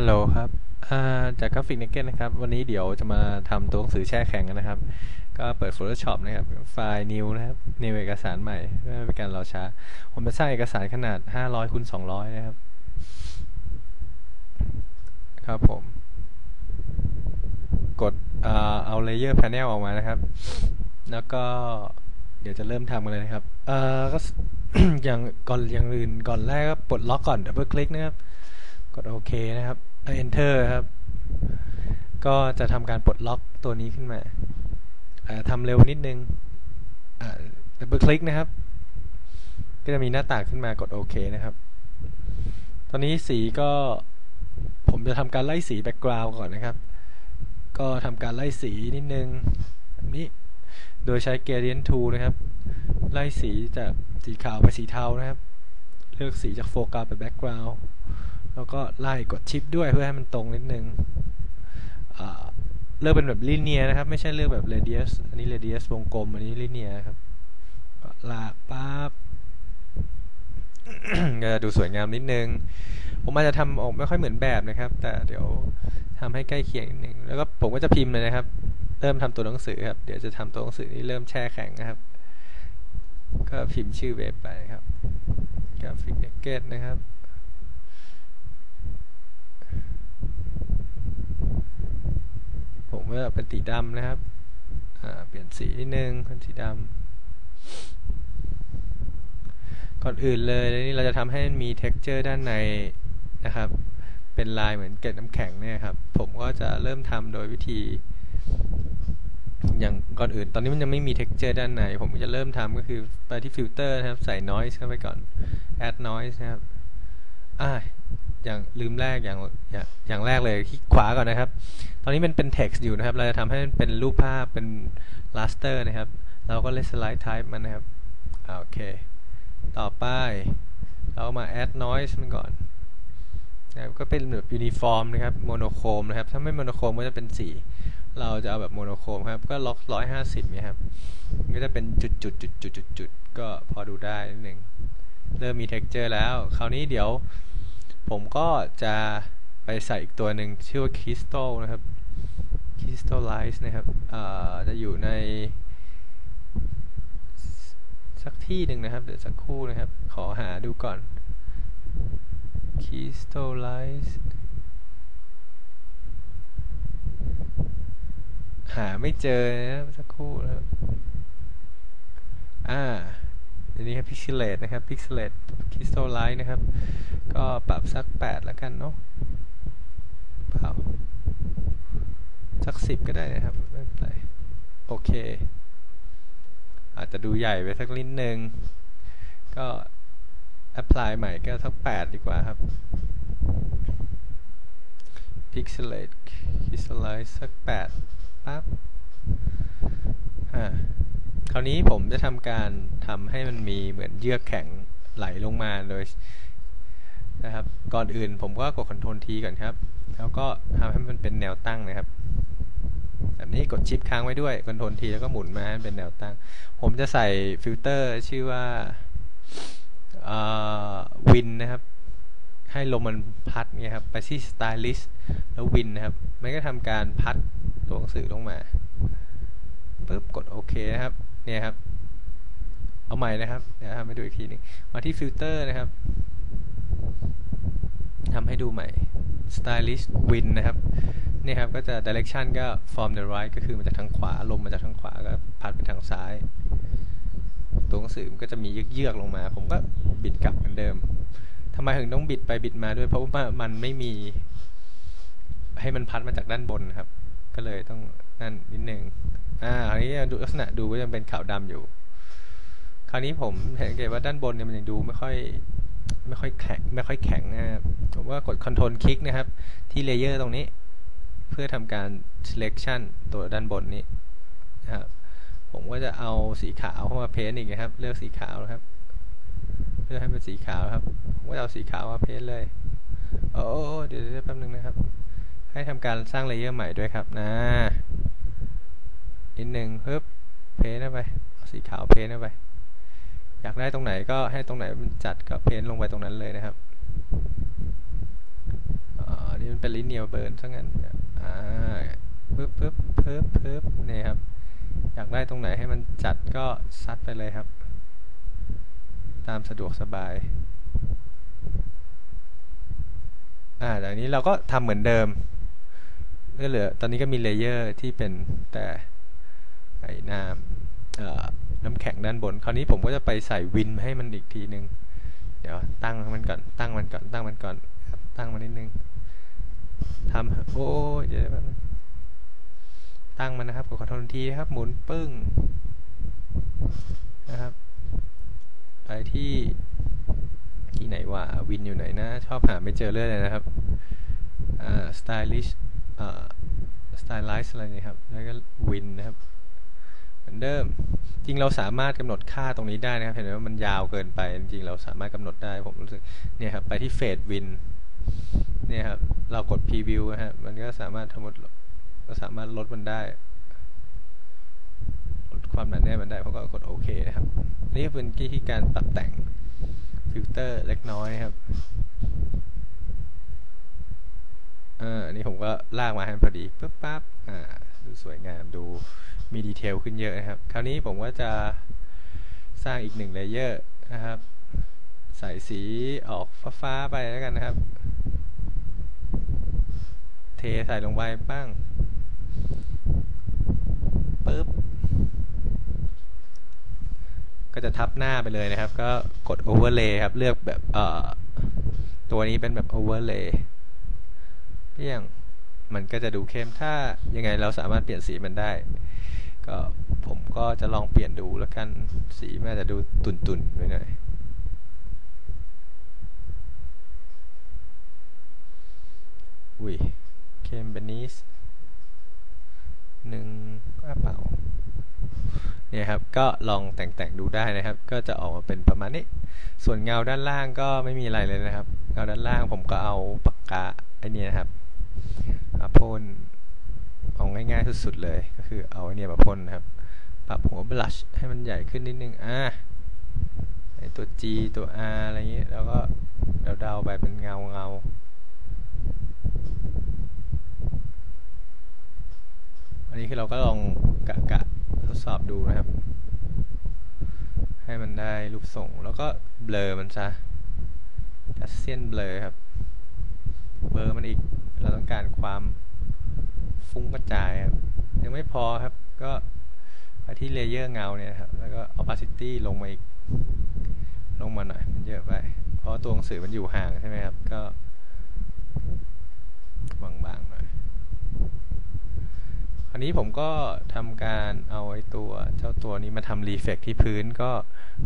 ฮัลโหลครับาจากกราฟิกเนเก็ตนะครับ วันนี้เดี๋ยวจะมาทำตัวหนังสือแช่แข็งกันนะครับ ก็เปิด Photoshop นะครับ ไฟล์ new นะครับ new เอกสารใหม่เพื่อเป็นการรอช้า ผมจะสร้างเอกสารขนาด 500คูณ200 นะครับ ครับผม กดอ่าเอา layer panel ออกมานะครับ แล้วก็เดี๋ยวจะเริ่มทำกันเลยนะครับ เอ่อก็อย่างก่อนอย่างอื่นก่อนแรกก็ปลดล็อกก่อน double click นะครับ กดโอเคนะครับ enter ครับ ก็จะทำการปลดล็อกตัวนี้ขึ้นมาทำเร็วนิดนึงอ่า double click นะครับ ก็จะมีหน้าต่างขึ้นมากดโอเคนะครับ ตอนนี้สีก็ผมจะทำการไล่สี background ก่อนนะครับ ก็ทำการไล่สีนิดนึงนี้โดยใช้ gradient tool นะครับ ไล่สีจากสีขาวไปสีเทานะครับ เลือกสีจาก foreground ไป background แล้วก็ไล่กดชิปด้วยเพื่อให้มันตรงนิดนึงเลือกเป็นแบบลิเนียนะครับ ไม่ใช่เลือกแบบ radius อันนี้ radius วงกลม อันนี้ลิเนียครับก็ลากปั๊บก็ดูสวยงามนิดนึง ผมอาจจะทำออกไม่ค่อยเหมือนแบบนะครับ แต่เดี๋ยวทำให้ใกล้เคียงนิดนึง แล้วก็ผมก็จะพิมพ์เลยนะครับ เริ่มทำตัวหนังสือครับ เดี๋ยวจะทำตัวหนังสือนี้เริ่มแช่แข็งนะครับ ก็พิมพ์ชื่อเว็บไปครับ Graphic Naked นะครับ ผมว่าเป็นสีดำนะครับเปลี่ยนสีนิดนึงเป็นสีดำก่อนอื่นเลยนี่เราจะทำให้มี texture ด้านในนะครับ เป็นลายเหมือนเกล็ดน้ำแข็งเนี่ยครับ ผมก็จะเริ่มทำโดยวิธี อย่างก่อนอื่น ตอนนี้มันยังไม่มี texture ด้านใน ผมจะเริ่มทำก็คือไปที่ฟิลเตอร์นะครับ ใส่ noise เข้าไปก่อน add noise นะครับอ่า อย่างลืมแรกอย่างอย่างแรกเลยที่ขวาก่อนนะครับ ตอนนี้มันเป็น text อยู่นะครับ เราจะทำให้มันเป็นรูปภาพเป็น raster นะครับ เราก็เลย slide type มันนะครับโอเค ต่อไป เรามา add noise มันก่อนนะครับก็เป็นแบบ uniform นะครับ monochrome นะครับ ถ้าไม่ monochrome ก็จะเป็นสี เราจะเอาแบบ monochrome ครับ ก็ล็อก150เนี่ยครับก็จะเป็นจุดจุดจุดจุดจุดจุดก็พอดูได้นิดนึงเริ่มมี texture แล้ว คราวนี้เดี๋ยว ผมก็จะไปใส่อีกตัวหนึ่งชื่อว่า crystal นะครับ crystallize นะครับจะอยู่ใน สักที่หนึ่งนะครับ เดี๋ยวสักครู่นะครับ ขอหาดูก่อน crystallize หาไม่เจอนะครับสักครู่นะครับ อ่า นี้ครับ pixelate นะครับ pixelate crystallize นะครับ ก็ปรับสัก 8 แล้วกันเนาะเปล่าสัก 10 ก็ได้นะครับ ไม่เป็นไร โอเค อาจจะดูใหญ่ไปสักนิดนึง ก็ apply ใหม่ก็สัก 8 ดีกว่าครับ pixelate crystallize สัก 8ปั๊บอ่า คราวนี้ผมจะทำการทำให้มันมีเหมือนเยือกแข็งไหลลงมาโดยนะครับ ก่อนอื่นผมก็กด Ctrl T ก่อนครับ แล้วก็ทำให้มันเป็นแนวตั้งนะครับ แบบนี้กดชิปค้างไว้ด้วย Ctrl T แล้วก็หมุนมาให้เป็นแนวตั้ง ผมจะใส่ฟิลเตอร์ชื่อว่าวินนะครับ ให้ลมมันพัดเนี่ยครับ ไปที่ Stylist แล้ววินนะครับ มันก็ทำการพัดตัวหนังสือลงมาปุ๊บกดโอเคนะครับ เนี่ยครับ เอาใหม่นะครับเดี๋ยวทำให้ดูอีกทีหนึงมาที่ฟิลเตอร์นะครับทำให้ดูใหม่ stylish win นะครับเนี่ยครับก็จะ direction ก็ from the right ก็คือมาจากทางขวาลมมาจากทางขวาก็พัดไปทางซ้าย ตัวหนังสือมันก็จะมีเยือกๆลงมา ผมก็บิดกลับเหมือนเดิมทำไมถึงต้องบิดไปบิดมาด้วย เพราะว่ามันไม่มี ให้มันพัดมาจากด้านบนครับ ก็เลยต้องนั่นนิดนึง อ่าอันนี้ดูลักษณะดูก็ยังเป็นขาวดำอยู่ คราวนี้ผมเห็นเกตว่าด้านบนเนี่ยมันยังดูไม่ค่อยไม่ค่อยแข็งไม่ค่อยแข็งนะครับผมว่ากด Ctrl คลิกนะครับ ที่เลเยอร์ตรงนี้ เพื่อทำการ selection ตัวด้านบนนี้นะครับผมก็จะเอาสีขาวเข้ามาเพ้นอีกนะครับ เลือกสีขาวนะครับเพื่อให้เป็นสีขาวครับผมก็เอาสีขาวมาเพ้นเลยโอ้เดี๋ยวเดี๋ยวแป๊บนึงนะครับ ให้ทำการสร้างเลเยอร์ใหม่ด้วยครับนะ นิดหนึ่งปึ๊บเพ้นเข้าไปสีขาวเพ้นเข้าไป อยากได้ตรงไหนก็ให้ตรงไหนมันจัดก็เพ้นลงไปตรงนั้นเลยนะครับอ่านี่มันเป็นลิเนียเบิร์นซะงั้นอ่าปึ๊บปึ๊บปึ๊บปึ๊บนี่ครับ อยากได้ตรงไหนให้มันจัดก็ซัดไปเลยครับ ตามสะดวกสบาย อ่าจากนี้เราก็ทำเหมือนเดิมก็เหลือ ตอนนี้ก็มีเลเยอร์ที่เป็นแต่ ไอ้น้ำน้ำแข็งด้านบน คราวนี้ผมก็จะไปใส่วินให้มันอีกทีนึง เดี๋ยวตั้งมันก่อน ตั้งมันก่อน ตั้งมันก่อนครับตั้งมันนิดนึงทำโอ้ยเดี๋ยวแป๊บนึงตั้งมันนะครับกดคอโทรลทีครับหมุนปึ้งนะครับไปที่ที่ไหนวะวินอยู่ไหนนะ ชอบหาไม่เจอเรื่อยเลยนะครับอ่า stylish อ่า stylize อะไรนี่ครับ แล้วก็วินนะครับ มือนเดิม จริงเราสามารถกำหนดค่าตรงนี้ได้นะครับ เห็นไหมว่ามันยาวเกินไป จริงเราสามารถกำหนดได้ ผมรู้สึก เนี่ยครับ ไปที่เฟดวิน เนี่ยครับ เรากด preview นะครับมันก็สามารถทั้งหมดก็สามารถลดมันได้ลดความหนาแน่นมันได้เพราะก็กดโอเคนะครับ นี่เป็นวิธีการปรับแต่งฟิลเตอร์เล็กน้อยนะครับอ่านี่ผมก็ลากมาให้พอดีปึ๊บปั๊บ อ่า ดูสวยงามดู มีดีเทลขึ้นเยอะนะครับ คราวนี้ผมก็จะสร้างอีกหนึ่งเลเยอร์นะครับ ใส่สีออกฟ้าๆไปแล้วกันนะครับ เทใส่ลงไปบ้างปึ๊บก็จะทับหน้าไปเลยนะครับ ก็กด overlay ครับ เลือกแบบเอ่อตัวนี้เป็นแบบ overlay เพียงมันก็จะดูเข้มถ้ายังไงเราสามารถเปลี่ยนสีมันได้ ก็ผมก็จะลองเปลี่ยนดูแล้วกันสีแมันอาจะดูตุ่นๆไปหน่อยอุ้ยเข้มเบนิสหนึ่งกระเป๋าเนี่ยครับก็ลองแต่งๆดูได้นะครับ ก็จะออกมาเป็นประมาณนี้ ส่วนเงาด้านล่างก็ไม่มีอะไรเลยนะครับ เงาด้านล่างผมก็เอาปากกาไอ้นี่นะครับมาพ่น ง่ายๆสุดๆเลยก็คือเอาไอ้นี่ยมาพ่นนะครับ ปรับหัวบลัชให้มันใหญ่ขึ้นนิดนึงอ่าไอตัว G ตัว R อะไรเงี้ยแล้วก็เดาๆไปเป็นเงาเงาอันนี้คือเราก็ลองกะกะทดสอบดูนะครับ ให้มันได้รูปทรงแล้วก็เบลอมันซะกัสเซียนเบลอครับ เบลอมันอีกเราต้องการความ ฟุ้งกระจายครับยังไม่พอครับ ก็ไปที่เลเยอร์เงาเนี่ยครับ แล้วก็ opacity ลงมาอีก ลงมาหน่อย มันเยอะไป เพราะตัวหนังสือมันอยู่ห่างใช่ไหมครับ ก็บางๆหน่อย คราวนี้ผมก็ทำการเอาไอ้ตัวเจ้าตัวนี้มาทำรีเฟกที่พื้นก็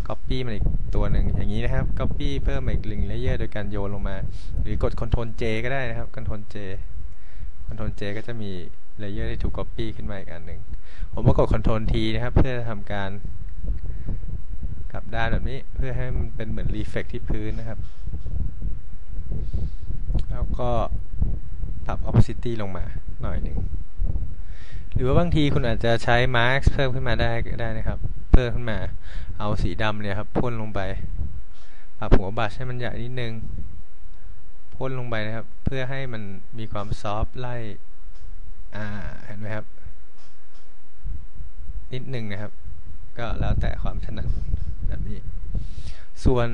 Copy มันอีกตัวหนึ่งอย่างนี้นะครับ Copy เพิ่มอีกลิงเลเยอร์โดยการโยนลงมา หรือกด Ctrl J ก็ได้นะครับ Ctrl J Ctrl J ก็จะมีเลเยอร์ที่ถูก Copy ขึ้นมาอีกอันหนึ่ง ผมก็กด Ctrl T นะครับ เพื่อทำการกลับด้านแบบนี้ เพื่อให้มันเป็นเหมือนรีเฟกที่พื้นนะครับ แล้วก็ปรับ opacity ลงมาหน่อยหนึ่ง หรือว่าบางทีคุณอาจจะใช้ mask เพิ่มขึ้นมาได้ได้นะครับ เพิ่มขึ้นมา เอาสีดำเนี่ยครับพ่นลงไป ปรับหัวบัชให้มันใหญ่นิดนึง พ่นลงไปนะครับ เพื่อให้มันมีความซอฟต์ไล่อ่าเห็นไหมครับ นิดหนึ่งนะครับ ก็แล้วแต่ความถนัดแบบนี้ ส่วน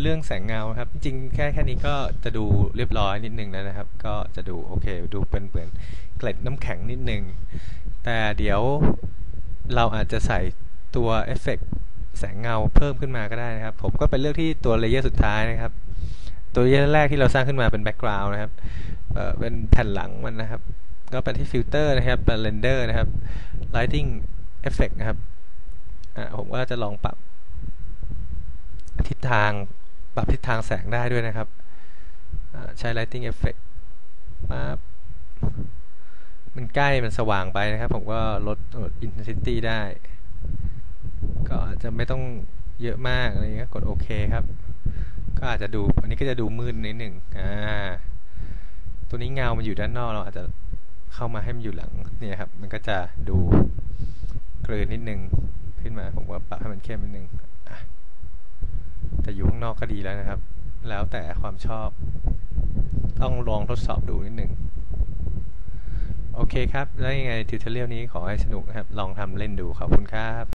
เรื่องแสงเงาครับ จริงแค่แค่นี้ก็จะดูเรียบร้อยนิดนึงแล้วนะครับ ก็จะดูโอเค ดูเป็นเหมือนเกล็ดน้ำแข็งนิดนึง แต่เดี๋ยวเราอาจจะใส่ตัวเอฟเฟกต์แสงเงาเพิ่มขึ้นมาก็ได้นะครับ ผมก็ไปเลือกที่ตัวเลเยอร์สุดท้ายนะครับ ตัวเลเยอร์แรกที่เราสร้างขึ้นมาเป็นแบ็กกราวน์นะครับเอ่อเป็นแผ่นหลังมันนะครับ ก็ไปที่ฟิลเตอร์นะครับเป็นเรนเดอร์นะครับ lighting effect นะครับอ่าผมก็จะลองปรับ ทิศทางปรับทิศทางแสงได้ด้วยนะครับใช้ lighting effect ปั๊บมันใกล้มันสว่างไปนะครับ ผมก็ลดลด intensity ได้ ก็อาจจะไม่ต้องเยอะมากอะไรเงี้ยกดโอเคครับ ก็อาจจะดูอันนี้ก็จะดูมืดนิดหนึ่งอ่าตัวนี้เงามันอยู่ด้านนอกเราอาจจะเข้ามาให้มันอยู่หลังเนี่ยครับ มันก็จะดูเกลืนนิดนึงขึ้นมาผมว่าปรับให้มันเข้มนิดนึงอะแต่อยู่ข้างนอกก็ดีแล้วนะครับ แล้วแต่ความชอบ ต้องลองทดสอบดูนิดหนึ่งโอเคครับ แล้วยังไงทิวทเรียลนี้ขอให้สนุกนะครับ ลองทำเล่นดูขอบคุณครับ